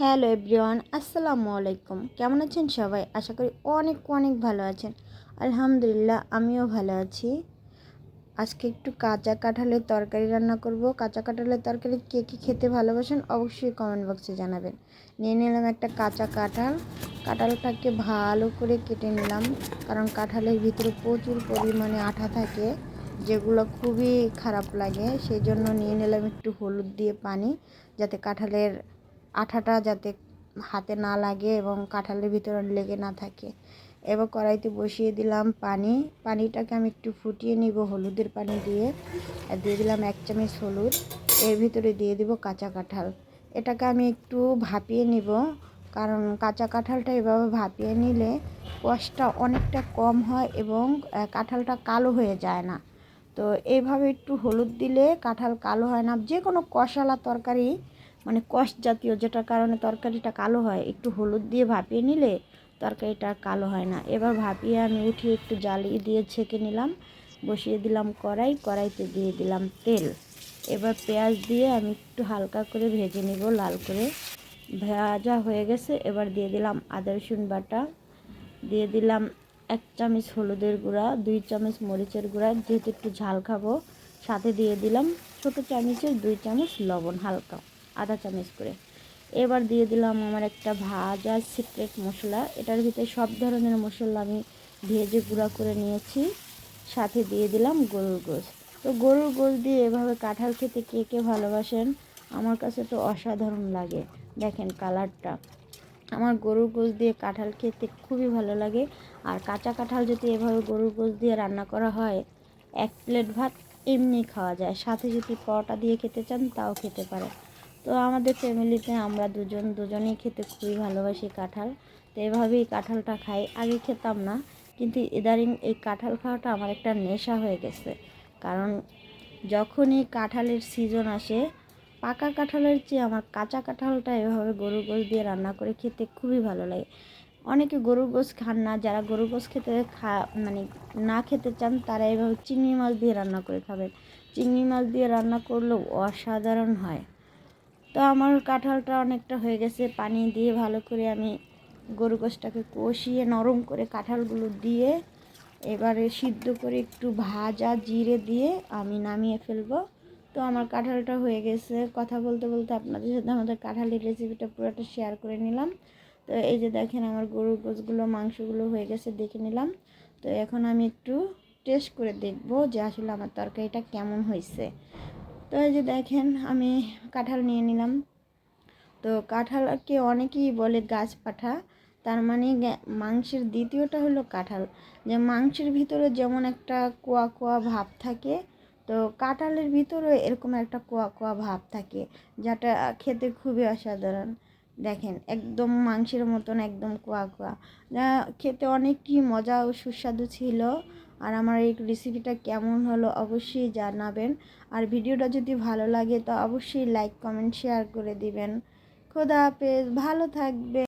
Hello everyone, আসসালামু আলাইকুম। কেমন আছেন সবাই? আশা করি অনেক অনেক ভালো আছেন। আলহামদুলিল্লাহ, আমিও ভালো আছি। আজকে একটু কাঁচা কাঁঠালের তরকারি রান্না করব। কাঁচা কাঁঠালের তরকারি কে কী খেতে ভালোবাসেন অবশ্যই কমেন্ট বক্সে জানাবেন। নিয়ে নিলাম একটা কাঁচা কাঁঠাল। কাঁঠালটাকে ভালো করে কেটে নিলাম। কারণ কাঁঠালের ভিতরে প্রচুর পরিমাণে আঠা থাকে, যেগুলো খুবই খারাপ লাগে। সেই জন্য নিয়ে নিলাম একটু হলুদ দিয়ে পানি, যাতে কাঁঠালের আঠাটা যাতে হাতে না লাগে এবং কাঁঠালের ভিতরে লেগে না থাকে। এবার কড়াইতে বসিয়ে দিলাম পানি। পানিটাকে আমি একটু ফুটিয়ে নিব হলুদের পানি দিয়ে। আর দিয়ে দিলাম এক চামচ হলুদ। এর ভিতরে দিয়ে দিব কাঁচা কাঁঠাল। এটাকে আমি একটু ভাপিয়ে নিব। কারণ কাঁচা কাঁঠালটা এভাবে ভাপিয়ে নিলে কষটা অনেকটা কম হয় এবং কাঁঠালটা কালো হয়ে যায় না। তো এইভাবে একটু হলুদ দিলে কাঁঠাল কালো হয় না। যে কোনো কষালা তরকারি মানে কষ জাতীয় যেটার কারণে তরকারিটা কালো হয়, একটু হলুদ দিয়ে ভাপিয়ে নিলে তরকারিটা কালো হয় না। এবার ভাপিয়ে আমি উঠিয়ে একটু জ্বালিয়ে দিয়ে ছেঁকে নিলাম, বসিয়ে দিলাম কড়াই, কড়াইতে দিয়ে দিলাম তেল। এবার পেঁয়াজ দিয়ে আমি একটু হালকা করে ভেজে নিব, লাল করে। ভাজা হয়ে গেছে, এবার দিয়ে দিলাম আদা, রসুন বাটা। দিয়ে দিলাম এক চামচ হলুদের গুঁড়া, দুই চামচ মরিচের গুঁড়া, যেহেতু একটু ঝাল খাব। সাথে দিয়ে দিলাম ছোটো চামচের দুই চামচ লবণ, হালকা। আধা চামচ করে। এবার দিয়ে দিলাম আমার একটা ভাজা সিক্রেট মশলা। এটার ভিতরে সব ধরনের মশলা আমি ভেজে গুঁড়া করে নিয়েছি। সাথে দিয়ে দিলাম গরুর গোশ তো গরুর গোশ দিয়ে এভাবে কাঁঠাল খেতে কে কে ভালোবাসেন, আমার কাছে তো অসাধারণ লাগে। দেখেন কালারটা। আমার গরুর গোশ দিয়ে কাঁঠাল খেতে খুবই ভালো লাগে। আর কাঁচা কাঁঠাল যদি এভাবে গরুর গোশ দিয়ে রান্না করা হয়, এক প্লেট ভাত এমনি খাওয়া যায়। সাথে যদি পরোটা দিয়ে খেতে চান, তাও খেতে পারে তো আমাদের ফ্যামিলিতে আমরা দুজন, দুজনেই খেতে খুবই ভালোবাসি কাঁঠাল। তো এভাবেই কাঁঠালটা খাই। আগে খেতাম না, কিন্তু ইদারিং এই কাঁঠাল খাওয়াটা আমার একটা নেশা হয়ে গেছে। কারণ যখনই কাঁঠালের সিজন আসে, পাকা কাঁঠালের চেয়ে আমার কাঁচা কাঁঠালটা এভাবে গরুর গোশ দিয়ে রান্না করে খেতে খুবই ভালো লাগে। অনেকে গরুর গোশ খান না, যারা গরুর গোশ খেতে খা মানে না খেতে চান, তারা এভাবে চিংড়ি মাছ দিয়ে রান্না করে খাবেন। চিংড়ি মাছ দিয়ে রান্না করলেও অসাধারণ হয়। তো আমার কাঁঠালটা অনেকটা হয়ে গেছে। পানি দিয়ে ভালো করে আমি গরু গোশটাকে কষিয়ে নরম করে কাঁঠালগুলো দিয়ে এবারে সিদ্ধ করে একটু ভাজা জিরে দিয়ে আমি নামিয়ে ফেলব। তো আমার কাঁঠালটা হয়ে গেছে। কথা বলতে বলতে আপনাদের সাথে আমাদের কাঁঠালের রেসিপিটা পুরোটা শেয়ার করে নিলাম। তো এই যে দেখেন আমার গরুর গোছগুলো মাংসগুলো হয়ে গেছে দেখে নিলাম। তো এখন আমি একটু টেস্ট করে দেখব যে আসলে আমার তরকারিটা কেমন হয়েছে। তো এই যে দেখেন, আমি কাঁঠাল নিয়ে নিলাম। তো কাঁঠালকে অনেকেই বলে গাছ পাঠা, তার মানে মাংসের দ্বিতীয়টা হলো কাঁঠাল। যে মাংসের ভিতরে যেমন একটা কোয়া কোয়া ভাব থাকে, তো কাঁঠালের ভিতরে এরকম একটা কোয়া কোয়া ভাব থাকে, যেটা খেতে খুবই অসাধারণ। দেখেন, একদম মাংসের মতন একদম কোয়া কোয়া। খেতে অনেকই মজা ও সুস্বাদু ছিল। আর আমার এই রেসিপিটা কেমন হলো অবশ্যই জানাবেন। আর ভিডিওটা যদি ভালো লাগে তো অবশ্যই লাইক কমেন্ট শেয়ার করে দিবেন। খোদা হাফেজ, ভালো থাকবে